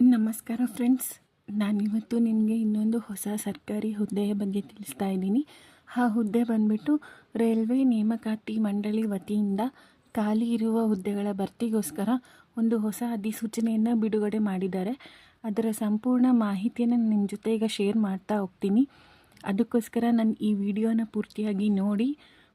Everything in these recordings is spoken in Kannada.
ನಮಸ್ಕಾರ ಫ್ರೆಂಡ್ಸ್. ನಾನಿವತ್ತು ನಿಮಗೆ ಇನ್ನೊಂದು ಹೊಸ ಸರ್ಕಾರಿ ಹುದ್ದೆಯ ಬಗ್ಗೆ ತಿಳಿಸ್ತಾ ಇದ್ದೀನಿ. ಆ ಹುದ್ದೆ ಬಂದ್ಬಿಟ್ಟು ರೈಲ್ವೆ ನೇಮಕಾತಿ ಮಂಡಳಿ ವತಿಯಿಂದ ಖಾಲಿ ಇರುವ ಹುದ್ದೆಗಳ ಭರ್ತಿಗೋಸ್ಕರ ಒಂದು ಹೊಸ ಅಧಿಸೂಚನೆಯನ್ನು ಬಿಡುಗಡೆ ಮಾಡಿದ್ದಾರೆ. ಅದರ ಸಂಪೂರ್ಣ ಮಾಹಿತಿಯನ್ನು ನಿಮ್ಮ ಜೊತೆ ಈಗ ಶೇರ್ ಮಾಡ್ತಾ ಹೋಗ್ತೀನಿ. ಅದಕ್ಕೋಸ್ಕರ ನಾನು ಈ ವಿಡಿಯೋನ ಪೂರ್ತಿಯಾಗಿ ನೋಡಿ.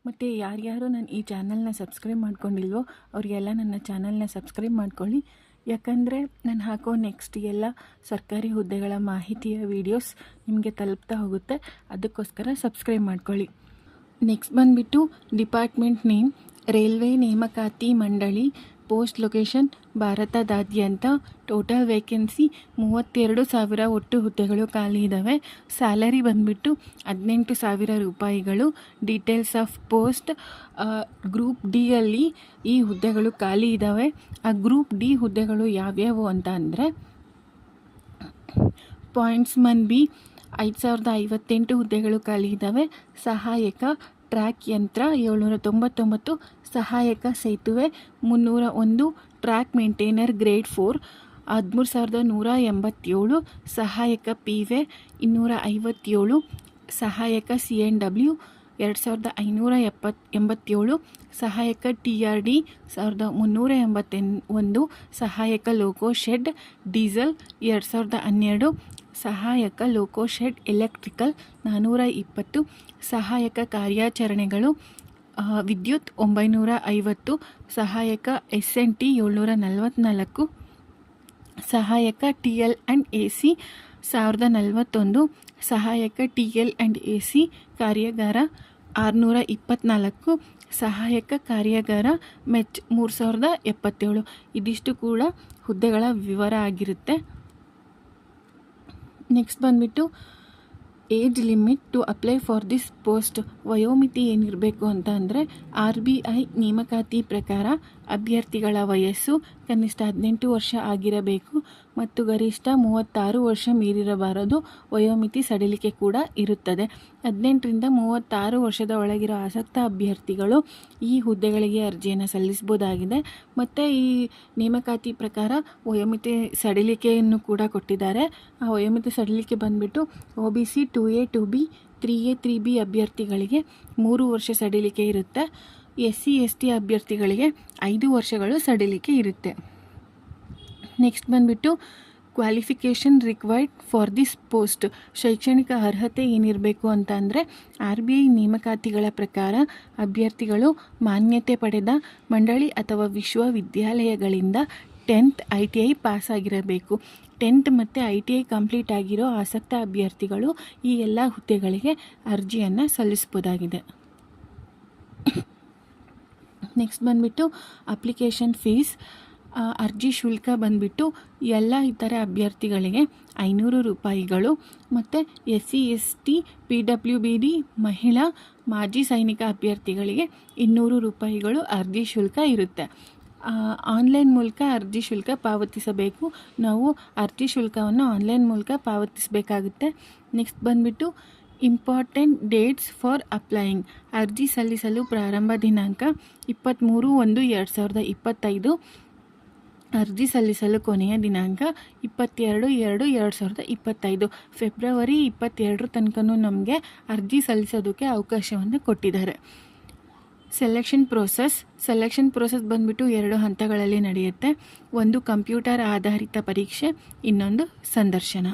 ಮತ್ತು ಯಾರ್ಯಾರು ನಾನು ಈ ಚಾನಲ್ನ ಸಬ್ಸ್ಕ್ರೈಬ್ ಮಾಡ್ಕೊಂಡಿಲ್ವೋ ಅವರಿಗೆಲ್ಲ ನನ್ನ ಚಾನಲ್ನ ಸಬ್ಸ್ಕ್ರೈಬ್ ಮಾಡ್ಕೊಳ್ಳಿ. ಯಾಕಂದರೆ ನಾನು ಹಾಕೋ ನೆಕ್ಸ್ಟ್ ಎಲ್ಲ ಸರ್ಕಾರಿ ಹುದ್ದೆಗಳ ಮಾಹಿತಿಯ ವೀಡಿಯೋಸ್ ನಿಮಗೆ ತಲುಪ್ತಾ ಹೋಗುತ್ತೆ. ಅದಕ್ಕೋಸ್ಕರ ಸಬ್ಸ್ಕ್ರೈಬ್ ಮಾಡ್ಕೊಳ್ಳಿ. ನೆಕ್ಸ್ಟ್ ಬಂದುಬಿಟ್ಟು ಡಿಪಾರ್ಟ್ಮೆಂಟ್ ನೇಮ್ ರೈಲ್ವೆ ನೇಮಕಾತಿ ಮಂಡಳಿ ಪೋಸ್ಟ್ ಲೊಕೇಶನ್ ಭಾರತದಾದ್ಯಂತ ಟೋಟಲ್ ವೇಕೆನ್ಸಿ ಮೂವತ್ತೆರಡು ಸಾವಿರ ಒಟ್ಟು ಹುದ್ದೆಗಳು ಖಾಲಿ ಇದ್ದಾವೆ ಸ್ಯಾಲರಿ ಬಂದುಬಿಟ್ಟು ಹದಿನೆಂಟು ಸಾವಿರ ರೂಪಾಯಿಗಳು. ಡೀಟೇಲ್ಸ್ ಆಫ್ ಪೋಸ್ಟ್ ಗ್ರೂಪ್ ಡಿಯಲ್ಲಿ ಈ ಹುದ್ದೆಗಳು ಖಾಲಿ ಇದ್ದಾವೆ ಆ ಗ್ರೂಪ್ ಡಿ ಹುದ್ದೆಗಳು ಯಾವ್ಯಾವು ಅಂತ ಅಂದರೆ ಪಾಯಿಂಟ್ಸ್ ಮನ್ ಬಿ, ಐದು ಸಾವಿರದ ಐವತ್ತೆಂಟು ಹುದ್ದೆಗಳು ಖಾಲಿ ಇದ್ದಾವೆ ಸಹಾಯಕ ಟ್ರ್ಯಾಕ್ ಯಂತ್ರ ಏಳ್ನೂರ ತೊಂಬತ್ತೊಂಬತ್ತು ಸಹಾಯಕ ಸೇತುವೆ ಮುನ್ನೂರ ಒಂದು ಟ್ರ್ಯಾಕ್ ಮೇಂಟೈನರ್ ಗ್ರೇಡ್ ಫೋರ್ ಹದಿಮೂರು ಸಾವಿರದ ನೂರ ಎಂಬತ್ತೇಳು ಸಹಾಯಕ ಪಿ ವೆ ಇನ್ನೂರ ಐವತ್ತೇಳು ಸಹಾಯಕ ಸಿ ಎನ್ ಡಬ್ಲ್ಯೂ ಎರಡು ಸಾವಿರದ ಐನೂರ ಎಪ್ಪತ್ ಎಂಬತ್ತೇಳು ಸಹಾಯಕ ಟಿ ಆರ್ ಡಿ ಸಾವಿರದ ಮುನ್ನೂರ ಎಂಬತ್ತೆನ್ ಒಂದು ಸಹಾಯಕ ಲೋಕೋ ಶೆಡ್ ಡೀಸೆಲ್ ಎರಡು ಸಾವಿರದ ಹನ್ನೆರಡು ಸಹಾಯಕ ಲೋಕೋಶೆಡ್ ಎಲೆಕ್ಟ್ರಿಕಲ್ ನಾನ್ನೂರ ಇಪ್ಪತ್ತು ಸಹಾಯಕ ಕಾರ್ಯಾಚರಣೆಗಳು ವಿದ್ಯುತ್ ಒಂಬೈನೂರ ಐವತ್ತು ಸಹಾಯಕ ಎಸ್ ಎನ್ ಟಿ ಏಳ್ನೂರ ನಲವತ್ತ್ನಾಲ್ಕು ಸಹಾಯಕ T L and A C ಸಾವಿರದ ನಲವತ್ತೊಂದು ಸಹಾಯಕ T L and A C ಕಾರ್ಯಾಗಾರ ಆರುನೂರ ಇಪ್ಪತ್ತ್ನಾಲ್ಕು ಸಹಾಯಕ ಕಾರ್ಯಾಗಾರ ಮೆಚ್ ಮೂರು ಸಾವಿರದ ಎಪ್ಪತ್ತೇಳು. ಇದಿಷ್ಟು ಕೂಡ ಹುದ್ದೆಗಳ ವಿವರ ಆಗಿರುತ್ತೆ. ನೆಕ್ಸ್ಟ್ ಬಂದುಬಿಟ್ಟು age limit to apply for this post ವಯೋಮಿತಿ ಏನಿರಬೇಕು ಅಂತ ಅಂದರೆ ಆರ್ ಬಿ ಐ ನೇಮಕಾತಿ ಪ್ರಕಾರ ಅಭ್ಯರ್ಥಿಗಳ ವಯಸ್ಸು ಕನಿಷ್ಠ ಹದಿನೆಂಟು ವರ್ಷ ಆಗಿರಬೇಕು. ಮತ್ತು ಗರಿಷ್ಠ ಮೂವತ್ತಾರು ವರ್ಷ ಮೀರಿರಬಾರದು. ವಯೋಮಿತಿ ಸಡಿಲಿಕೆ ಕೂಡ ಇರುತ್ತದೆ. ಹದಿನೆಂಟರಿಂದ ಮೂವತ್ತಾರು ವರ್ಷದ ಒಳಗಿರೋ ಆಸಕ್ತ ಅಭ್ಯರ್ಥಿಗಳು ಈ ಹುದ್ದೆಗಳಿಗೆ ಅರ್ಜಿಯನ್ನು ಸಲ್ಲಿಸಬಹುದಾಗಿದೆ. ಮತ್ತು ಈ ನೇಮಕಾತಿ ಪ್ರಕಾರ ವಯೋಮಿತಿ ಸಡಿಲಿಕೆಯನ್ನು ಕೂಡ ಕೊಟ್ಟಿದ್ದಾರೆ. ಆ ವಯೋಮಿತಿ ಸಡಿಲಿಕೆ ಬಂದುಬಿಟ್ಟು O B C two A, two B, three A, three B ಅಭ್ಯರ್ಥಿಗಳಿಗೆ ಮೂರು ವರ್ಷ ಸಡಿಲಿಕೆ ಇರುತ್ತೆ. ಎಸ್ ಸಿ ಎಸ್ ಟಿ ಅಭ್ಯರ್ಥಿಗಳಿಗೆ ಐದು ವರ್ಷಗಳು ಸಡಿಲಿಕೆ ಇರುತ್ತೆ. ನೆಕ್ಸ್ಟ್ ಬಂದುಬಿಟ್ಟು qualification required for this post ಶೈಕ್ಷಣಿಕ ಅರ್ಹತೆ ಏನಿರಬೇಕು ಅಂತ ಅಂದರೆ ಆರ್ ಬಿ ಐ ನೇಮಕಾತಿಗಳ ಪ್ರಕಾರ ಅಭ್ಯರ್ಥಿಗಳು ಮಾನ್ಯತೆ ಪಡೆದ ಮಂಡಳಿ ಅಥವಾ ವಿಶ್ವವಿದ್ಯಾಲಯಗಳಿಂದ tenth I T I pass ಆಗಿರಬೇಕು. ಟೆಂತ್ ಮತ್ತು ಐ ಟಿ ಐ ಕಂಪ್ಲೀಟ್ ಆಗಿರೋ ಆಸಕ್ತ ಅಭ್ಯರ್ಥಿಗಳು ಈ ಎಲ್ಲ ಹುದ್ದೆಗಳಿಗೆ ಅರ್ಜಿಯನ್ನು ಸಲ್ಲಿಸ್ಬೋದಾಗಿದೆ ನೆಕ್ಸ್ಟ್ ಬಂದುಬಿಟ್ಟು ಅಪ್ಲಿಕೇಶನ್ ಫೀಸ್ ಅರ್ಜಿ ಶುಲ್ಕ ಬಂದ್ಬಿಟ್ಟು ಎಲ್ಲ ಇತರ ಅಭ್ಯರ್ಥಿಗಳಿಗೆ ಐನೂರು ರೂಪಾಯಿಗಳು ಮತ್ತು S C S T P W B D, ಮಹಿಳಾ, ಮಾಜಿ ಸೈನಿಕ ಅಭ್ಯರ್ಥಿಗಳಿಗೆ ಇನ್ನೂರು ರೂಪಾಯಿಗಳು ಅರ್ಜಿ ಶುಲ್ಕ ಇರುತ್ತೆ. ಆನ್ಲೈನ್ ಮೂಲಕ ಅರ್ಜಿ ಶುಲ್ಕ ಪಾವತಿಸಬೇಕು. ನಾವು ಅರ್ಜಿ ಶುಲ್ಕವನ್ನು ಆನ್ಲೈನ್ ಮೂಲಕ ಪಾವತಿಸಬೇಕಾಗುತ್ತೆ. ನೆಕ್ಸ್ಟ್ ಬಂದುಬಿಟ್ಟು ಇಂಪಾರ್ಟೆಂಟ್ ಡೇಟ್ಸ್ ಫಾರ್ ಅಪ್ಲೈಯಿಂಗ್. ಅರ್ಜಿ ಸಲ್ಲಿಸಲು ಪ್ರಾರಂಭ ದಿನಾಂಕ ಇಪ್ಪತ್ತ್ಮೂರು ಒಂದು ಎರಡು ಸಾವಿರದ ಇಪ್ಪತ್ತೈದು. ಅರ್ಜಿ ಸಲ್ಲಿಸಲು ಕೊನೆಯ ದಿನಾಂಕ ಇಪ್ಪತ್ತೆರಡು ಎರಡು ಎರಡು ಸಾವಿರದ ಇಪ್ಪತ್ತೈದು. ಫೆಬ್ರವರಿ ಇಪ್ಪತ್ತೆರಡರ ತನಕನೂ ನಮಗೆ ಅರ್ಜಿ ಸಲ್ಲಿಸೋದಕ್ಕೆ ಅವಕಾಶವನ್ನು ಕೊಟ್ಟಿದ್ದಾರೆ. ಸೆಲೆಕ್ಷನ್ ಪ್ರೋಸೆಸ್ ಸೆಲೆಕ್ಷನ್ ಪ್ರೋಸೆಸ್ ಬಂದ್ಬಿಟ್ಟು ಎರಡು ಹಂತಗಳಲ್ಲಿ ನಡೆಯುತ್ತೆ. ಒಂದು ಕಂಪ್ಯೂಟರ್ ಆಧಾರಿತ ಪರೀಕ್ಷೆ, ಇನ್ನೊಂದು ಸಂದರ್ಶನ.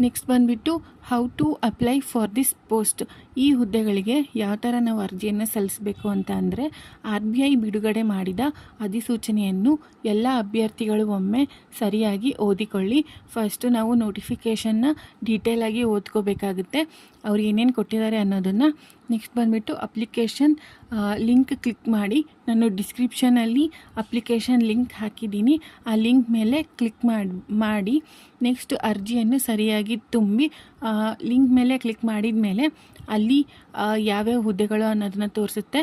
ನೆಕ್ಸ್ಟ್ ಬಂದುಬಿಟ್ಟು how to apply for this post ಈ ಹುದ್ದೆಗಳಿಗೆ ಯಾವ ಥರ ನಾವು ಅರ್ಜಿಯನ್ನು ಸಲ್ಲಿಸಬೇಕು ಅಂತ ಅಂದರೆ ಆರ್ ಬಿ ಐ ಬಿಡುಗಡೆ ಮಾಡಿದ ಅಧಿಸೂಚನೆಯನ್ನು ಎಲ್ಲ ಅಭ್ಯರ್ಥಿಗಳು ಒಮ್ಮೆ ಸರಿಯಾಗಿ ಓದಿಕೊಳ್ಳಿ. ಫಸ್ಟು ನಾವು ನೋಟಿಫಿಕೇಷನ್ನ ಡೀಟೇಲಾಗಿ ಓದ್ಕೋಬೇಕಾಗುತ್ತೆ. ಅವ್ರು ಏನೇನು ಕೊಟ್ಟಿದ್ದಾರೆ ಅನ್ನೋದನ್ನು ನೆಕ್ಸ್ಟ್ ಬಂದುಬಿಟ್ಟು ಅಪ್ಲಿಕೇಶನ್ ಲಿಂಕ್ ಕ್ಲಿಕ್ ಮಾಡಿ. ನಾನು ಡಿಸ್ಕ್ರಿಪ್ಷನಲ್ಲಿ ಅಪ್ಲಿಕೇಶನ್ ಲಿಂಕ್ ಹಾಕಿದ್ದೀನಿ. ಆ ಲಿಂಕ್ ಮೇಲೆ ಕ್ಲಿಕ್ ಮಾಡಿ ಮಾಡಿ. ನೆಕ್ಸ್ಟ್ ಅರ್ಜಿಯನ್ನು ಸರಿಯಾಗಿ ತುಂಬಿ ಲಿಂಕ್ ಮೇಲೆ ಕ್ಲಿಕ್ ಮಾಡಿದ ಮೇಲೆ ಅಲ್ಲಿ ಯಾವ್ಯಾವ ಹುದ್ದೆಗಳು ಅನ್ನೋದನ್ನ ತೋರಿಸುತ್ತೆ.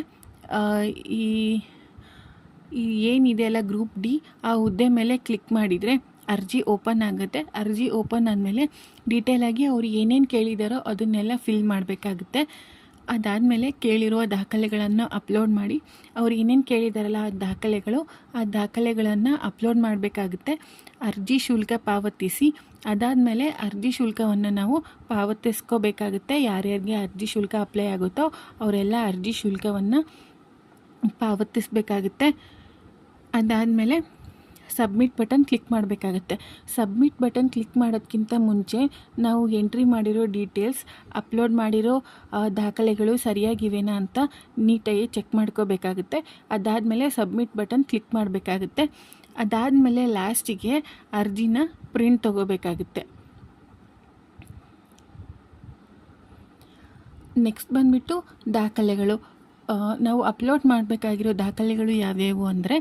ಈ ಏನಿದೆ ಅಲ್ಲ ಗ್ರೂಪ್ ಡಿ, ಆ ಹುದ್ದೆ ಮೇಲೆ ಕ್ಲಿಕ್ ಮಾಡಿದರೆ ಅರ್ಜಿ ಓಪನ್ ಆಗುತ್ತೆ. ಅರ್ಜಿ ಓಪನ್ ಆದಮೇಲೆ ಡೀಟೇಲಾಗಿ ಅವ್ರು ಏನೇನು ಕೇಳಿದಾರೋ ಅದನ್ನೆಲ್ಲ ಫಿಲ್ ಮಾಡಬೇಕಾಗುತ್ತೆ. ಅದಾದಮೇಲೆ ಕೇಳಿರುವ ದಾಖಲೆಗಳನ್ನು ಅಪ್ಲೋಡ್ ಮಾಡಿ. ಅವ್ರು ಏನೇನು ಕೇಳಿದಾರಲ್ಲ ಆ ದಾಖಲೆಗಳು, ಆ ದಾಖಲೆಗಳನ್ನು ಅಪ್ಲೋಡ್ ಮಾಡಬೇಕಾಗುತ್ತೆ. ಅರ್ಜಿ ಶುಲ್ಕ ಪಾವತಿಸಿ. ಅದಾದಮೇಲೆ ಅರ್ಜಿ ಶುಲ್ಕವನ್ನು ನಾವು ಪಾವತಿಸ್ಕೋಬೇಕಾಗುತ್ತೆ. ಯಾರ್ಯಾರಿಗೆ ಅರ್ಜಿ ಶುಲ್ಕ ಅಪ್ಲೈ ಆಗುತ್ತೋ ಅವರೆಲ್ಲ ಅರ್ಜಿ ಶುಲ್ಕವನ್ನು ಪಾವತಿಸಬೇಕಾಗುತ್ತೆ. ಅದಾದಮೇಲೆ ಸಬ್ಮಿಟ್ ಬಟನ್ ಕ್ಲಿಕ್ ಮಾಡಬೇಕಾಗತ್ತೆ. ಸಬ್ಮಿಟ್ ಬಟನ್ ಕ್ಲಿಕ್ ಮಾಡೋದಕ್ಕಿಂತ ಮುಂಚೆ ನಾವು ಎಂಟ್ರಿ ಮಾಡಿರೋ ಡೀಟೇಲ್ಸ್, ಅಪ್ಲೋಡ್ ಮಾಡಿರೋ ದಾಖಲೆಗಳು ಸರಿಯಾಗಿವೆನಾ ಅಂತ ನೀಟಾಗಿ ಚೆಕ್ ಮಾಡ್ಕೋಬೇಕಾಗುತ್ತೆ. ಅದಾದಮೇಲೆ ಸಬ್ಮಿಟ್ ಬಟನ್ ಕ್ಲಿಕ್ ಮಾಡಬೇಕಾಗುತ್ತೆ. ಅದಾದಮೇಲೆ ಲಾಸ್ಟಿಗೆ ಅರ್ಜಿನ ಪ್ರಿಂಟ್ ತೊಗೋಬೇಕಾಗುತ್ತೆ. ನೆಕ್ಸ್ಟ್ ಬಂದುಬಿಟ್ಟು ದಾಖಲೆಗಳು. ನಾವು ಅಪ್ಲೋಡ್ ಮಾಡಬೇಕಾಗಿರೋ ದಾಖಲೆಗಳು ಯಾವ್ಯಾವು ಅಂದರೆ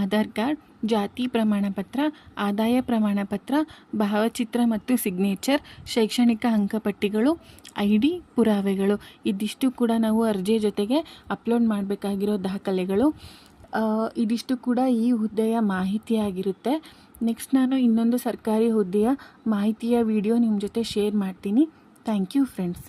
ಆಧಾರ್ ಕಾರ್ಡ್ ಜಾತಿ ಪ್ರಮಾಣಪತ್ರ ಆದಾಯ ಪ್ರಮಾಣಪತ್ರ ಭಾವಚಿತ್ರ ಮತ್ತು ಸಿಗ್ನೇಚರ್ ಶೈಕ್ಷಣಿಕ ಅಂಕಪಟ್ಟಿಗಳು ಐ ಡಿ ಪುರಾವೆಗಳು. ಇದಿಷ್ಟು ಕೂಡ ನಾವು ಅರ್ಜಿಯ ಜೊತೆಗೆ ಅಪ್ಲೋಡ್ ಮಾಡಬೇಕಾಗಿರೋ ದಾಖಲೆಗಳು. ಇದಿಷ್ಟು ಕೂಡ ಈ ಹುದ್ದೆಯ ಮಾಹಿತಿಯಾಗಿರುತ್ತೆ ನೆಕ್ಸ್ಟ್ ನಾನು ಇನ್ನೊಂದು ಸರ್ಕಾರಿ ಹುದ್ದೆಯ ಮಾಹಿತಿಯ ವಿಡಿಯೋ ನಿಮ್ಮ ಜೊತೆ ಶೇರ್ ಮಾಡ್ತೀನಿ. Thank you friends